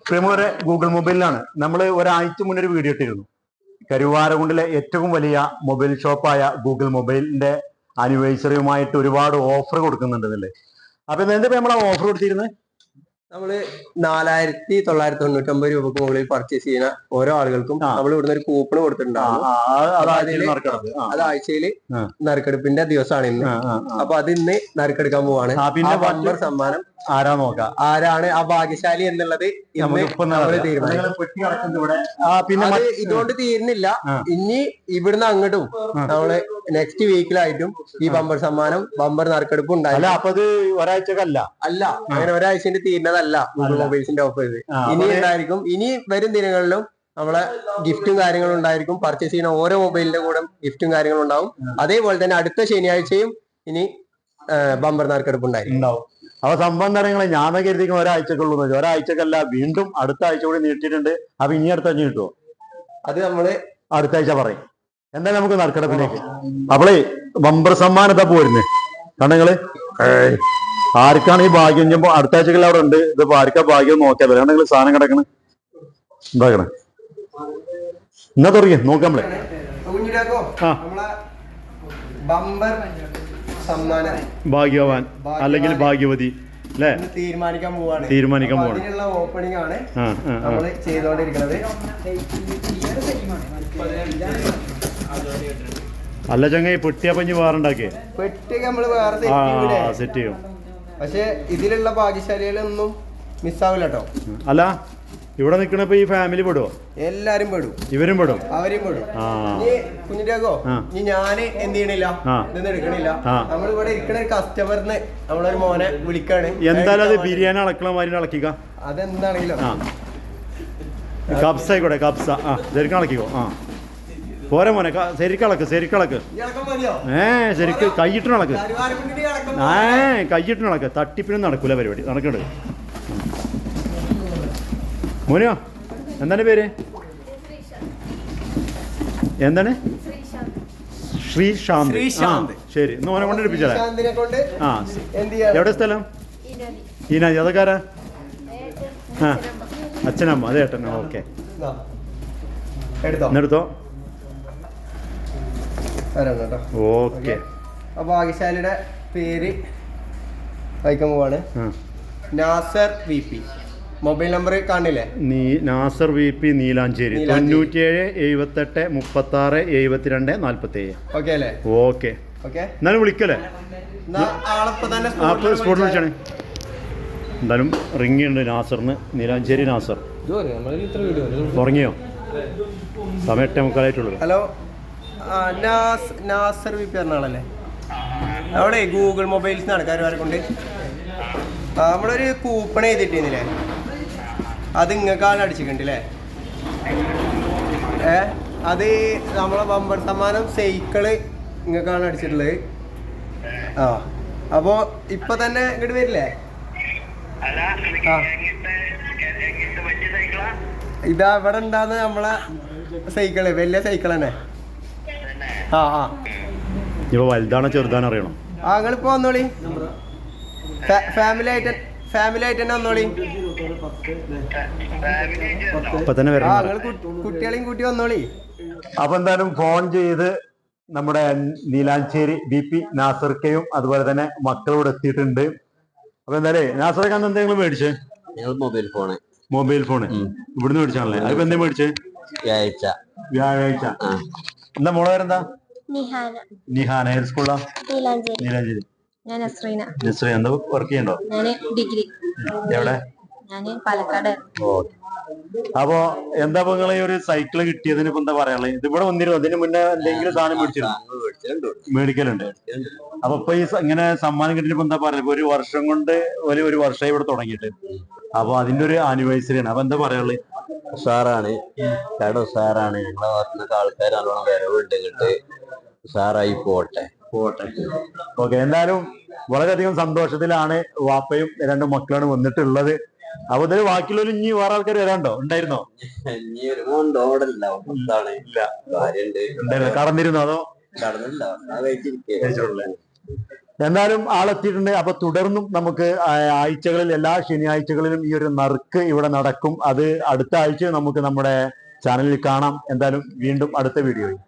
പ്രിയമുള്ളവരെ ഗൂഗിൾ മൊബൈലിലാണ് നമ്മൾ ഒരാഴ്ച മുന്നേ ഒരു വീഡിയോ ഇട്ടിരുന്നു. കരുവാരകുണ്ടിലെ ഏറ്റവും വലിയ മൊബൈൽ ഷോപ്പായ ഗൂഗിൾ മൊബൈലിന്റെ ആനിവേഴ്സറിയുമായിട്ട് ഒരുപാട് ഓഫർ കൊടുക്കുന്നുണ്ടെന്നല്ലേ അപ്പൊ എന്താ നമ്മൾ ഓഫർ കൊടുത്തിരുന്നത് നമ്മൾ നാലായിരത്തി തൊള്ളായിരത്തി തൊണ്ണൂറ്റി ഒമ്പത് രൂപക്ക് മുകളിൽ പർച്ചേസ് ചെയ്യുന്ന ഓരോ ആളുകൾക്കും നമ്മൾ ഇവിടുന്ന് ഒരു കൂപ്പൺ കൊടുത്തിട്ടുണ്ടാവും. അത് ആഴ്ചയിൽ. നറുക്കെടുപ്പിന്റെ ദിവസമാണ് ഇന്ന്. അപ്പൊ അത് ഇന്ന് നറുക്കെടുക്കാൻ പോവാണ്. പിന്നെ സമ്മാനം ആരാ നോക്കാം? ആരാണ് ആ ഭാഗ്യശാലി എന്നുള്ളത് പിന്നെ ഇതുകൊണ്ട് തീരുന്നില്ല. ഇനി ഇവിടുന്ന് അങ്ങോട്ടും. നമ്മൾ നെക്സ്റ്റ് വീക്കിലായിട്ടും ഈ ബമ്പർ സമ്മാനം ബമ്പർ നറുക്കെടുപ്പ് ഉണ്ടായില്ല അപ്പൊ അത് ഒരാഴ്ചക്കല്ല. അല്ല അങ്ങനെ ഒരാഴ്ചന്റെ തീരുന്നതല്ല. ഗൂഗിൾ മൊബൈൽസിന്റെ ഓഫർ ഇത്. ഇനി ഉണ്ടായിരിക്കും ഇനി വരും ദിനങ്ങളിലും നമ്മളെ ഗിഫ്റ്റും കാര്യങ്ങളും ഉണ്ടായിരിക്കും. പർച്ചേസ് ചെയ്യുന്ന ഓരോ മൊബൈലിന്റെ കൂടെ ഗിഫ്റ്റും കാര്യങ്ങളും ഉണ്ടാവും. അതേപോലെ തന്നെ അടുത്ത ശനിയാഴ്ചയും ഇനി ബമ്പർ നറുക്കെടുപ്പ് ഉണ്ടായിരിക്കും. അപ്പൊ സംഭവം കാര്യങ്ങൾ ഞാൻ കരുതിക്കും ഒരാഴ്ചക്കുള്ളൂ ഒരാഴ്ചക്കല്ല വീണ്ടും അടുത്ത ആഴ്ച കൂടി നീട്ടിയിട്ടുണ്ട്. അപ്പൊ ഇനി അടുത്ത ആഴ്ച കിട്ടുമോ അത് നമ്മൾ അടുത്ത ആഴ്ച പറയും. എന്തായാലും നമുക്ക് നറുക്കെടുപ്പിലേക്ക്. അപ്പളേ ബമ്പർ സമ്മാനത്താ പോരുന്നേ. കണ്ണങ്ങൾ. ആർക്കാണ് ഈ ഭാഗ്യം? ചെയ്യുമ്പോ അടുത്ത ആഴ്ചകളിൽ അവിടെ ഉണ്ട്. ഇതിപ്പോ ആർക്കാ ഭാഗ്യം നോക്കിയാൽ വരാം നിങ്ങൾ സാധനം കിടക്കണേ. എന്താക്കണേ എന്നാ തുടങ്ങി നോക്കാം നമ്മളെ. ആ. ബമ്പർ സമ്മാനം. ഭാഗ്യവാൻ അല്ലെങ്കിൽ ഭാഗ്യവതി. തീരുമാനിക്കാൻ പോവാണ്. തീരുമാനിക്കാൻ പോവാണ്. ഓപ്പണിംഗ് ആണ് നമ്മൾ ചെയ്തുകൊണ്ടിരിക്കുന്നത് അല്ല ചങ്ങ പെട്ടിയാ പഞ്ഞ് വേറുണ്ടാക്കിയേ പെട്ടി നമ്മൾ വേറെ സെറ്റ് ആ സെറ്റ് ചെയ്യും. പക്ഷെ ഇതിലുള്ള ഭാഗ്യശാലികളൊന്നും മിസ്സാവില്ല കേട്ടോ അല്ല ഇവിടെ നിൽക്കണപ്പോ ഈ ഫാമിലി പെടുവോ? എല്ലാരും പെടും. ഇവരും പെടും. അവരെയും പെടും. ഇനി കുഞ്ഞിരാക്കോ ആ. ഇനി ഞാൻ എന്ത് ചെയ്യണില്ല. ഇതൊന്നും എടുക്കണില്ല. നമ്മളിവിടെ ഇരിക്കണ ഒരു കസ്റ്റമറിന് നമ്മളൊരു മോനെ വിളിക്കാണ്. എന്തായാലും അത് ബിരിയാണി അളക്കണ മാതിരി അളക്കിക്ക. അതെന്താണെങ്കിലും. കബ്സ ആയിക്കോട്ടെ കബ്സ. ആ ശരിക്കും അളക്കിക്കോ. ആ. പോരെ മോനെ ശരിക്കളക്ക് ശരിക്കും അളക്ക് ശരിക്കും അളക്ക് ഇളക്കം മതിയോ? ഏ ശരിക്ക് കൈയിട്ടിന് നടക്ക് ഏ കൈയിട്ടിന് നടക്ക് തട്ടിപ്പിനും നടക്കൂല പരിപാടി. നടക്കണ്ട്. മോനോ എന്താണ് പേര്? എന്താണ്? ശ്രീശാന്ത്. ശരി ഇന്ന് മോനെ കൊണ്ട് എടുപ്പിച്ചാലേ ആ എവിടെ സ്ഥലം? ഈനാജി. അതൊക്കാരാ? ആ അച്ഛനമ്മ. അതെ ഏട്ടനോ ഓക്കെ. എടുത്തോ. കേട്ടോ. ഓക്കെ. അപ്പൊ ഭാഗ്യശാലിയുടെ പേര് വായിക്കാൻ പോവാണ്. Nasar V P. Mobile number കാണില്ലേ? നീ നാസർ വി പി നീലാഞ്ചേരി. നീലാഞ്ചേരി. തൊണ്ണൂറ്റിയേഴ് എഴുപത്തെട്ട് മുപ്പത്തി ആറ് എഴുപത്തിരണ്ട് നാൽപ്പത്തി ഏഴ് ഓക്കെ അല്ലേ? ഓക്കെ. ഓക്കെ. എന്നാലും വിളിക്കല്ലേ? സ്പോട്ടിൽ വിളിച്ചാ- വിളിച്ചാണ്. എന്തായാലും റിംഗ് ഉണ്ട് നാസറിന്. നീലാഞ്ചേരി നാസർ. ഉറങ്ങിയോ? സമയം എട്ടേ മുക്കാലായിട്ടുള്ളൂ. ഹലോ? നാസർ വി പി അവിടെ ഗൂഗിൾ മൊബൈൽസ് കരുവാരെ കൊണ്ട് നമ്മളൊരു കൂപ്പൺ എഴുതിട്ടിരുന്നില്ലേ അത് ഇങ്ങക്കാണ് അടിച്ചിട്ടുണ്ടല്ലേ ഏ അത് നമ്മളെ ബമ്പർ സമ്മാനം സൈക്കിൾ ഇങ്ങക്കാണ് അടിച്ചിട്ടുള്ളത്. ആ അപ്പോ ഇപ്പൊ തന്നെ ഇങ്ങോട്ട് വരില്ലേ? ആ. ഇതാ ഇവിടെ ഉണ്ടാകുന്ന നമ്മളെ സൈക്കിൾ വലിയ സൈക്കിൾ തന്നെ. ആ ആ. ഇപ്പോൾ വലുതാണോ ചെറുതാണോ അറിയണം. ആ നിങ്ങളിപ്പോ വന്നോളി. ഫാമിലി ആയിട്ട് ഫാമിലി ആയിട്ട് തന്നെ വന്നോളി. ഇപ്പൊ തന്നെ ആ വരണം നിങ്ങൾ കുട്ടികളെയും കൂട്ടി വന്നോളി. അപ്പൊ എന്തായാലും ഫോൺ ചെയ്ത് നമ്മുടെ നീലാഞ്ചേരി ബി പി നാസർക്കയും അതുപോലെ തന്നെ മക്കളോട് എത്തിയിട്ടുണ്ട്. അപ്പൊ എന്തായാലും നാസർക്ക് അന്ന് എന്തെങ്കിലും മേടിച്ചേ? ഞങ്ങൾ മൊബൈൽ ഫോണ്. Mobile phone. ഇവിടുന്ന് മേടിച്ചാണല്ലേ? അതിപ്പോ എന്തേ മേടിച്ചേ? വ്യാഴ്ച വ്യാഴാഴ്ച. എന്താ മോളെ പേരെന്താ? നിഹാന. ഏത് സ്കൂളാ നീലാഞ്ചേരി. ഞാൻ നസ്രീന. നസ്രി എന്താ വർക്ക് ചെയ്യണ്ടോ? ഞാൻ ഡിഗ്രി. എവിടെ? ഞാൻ പാലക്കാട്. അപ്പൊ എന്താ ഈ ഒരു സൈക്കിൾ കിട്ടിയതിന് ഇപ്പൊ എന്താ പറയാനുള്ളത് ഇത് ഇവിടെ വന്നിരുന്നു? അതിന് മുന്നേ എന്തെങ്കിലും സാധനം മേടിച്ചിരുന്നു? മേടിക്കലുണ്ട്? അപ്പൊ ഇപ്പൊ ഈ ഇങ്ങനെ സമ്മാനം കിട്ടിയപ്പോ എന്താ പറയുക ഒരു വർഷം കൊണ്ട് ഒരു ഒരു വർഷമായി ഇവിടെ തുടങ്ങിയിട്ട്. അപ്പൊ അതിന്റെ ഒരു ആനിവേഴ്സറി ആണ്. അപ്പൊ എന്താ പറയാനുള്ളത് ഉഷാറാണ്. കട ഉഷാറാണ്. ഞങ്ങളെ ഭാഗത്തുനിന്നൊക്കെ ആൾക്കാർ നല്ലോണം വരവുണ്ട്. ഇങ്ങോട്ട് ഉഷാറായി പോട്ടെ. പോട്ടെ. ഓക്കെ. എന്തായാലും വളരെയധികം സന്തോഷത്തിലാണ് വാപ്പയും രണ്ട് മക്കളാണ് വന്നിട്ടുള്ളത്. അപ്പൊ ഇതിൽ ബാക്കിയുള്ളവർ ഇനി വേറെ ആൾക്കാർ വരാണ്ടോ ഉണ്ടായിരുന്നോ? ഇല്ല. കടന്നിരുന്നോ അതോ? കടന്നില്ല? എന്തായാലും ആളെത്തിയിട്ടുണ്ട്. അപ്പൊ തുടർന്നും നമുക്ക് ആഴ്ചകളിൽ എല്ലാ ശനിയാഴ്ചകളിലും ഈ ഒരു നറുക്ക് ഇവിടെ നടക്കും. അത് അടുത്ത ആഴ്ച നമുക്ക് നമ്മുടെ ചാനലിൽ കാണാം. എന്തായാലും വീണ്ടും അടുത്ത വീഡിയോയിൽ.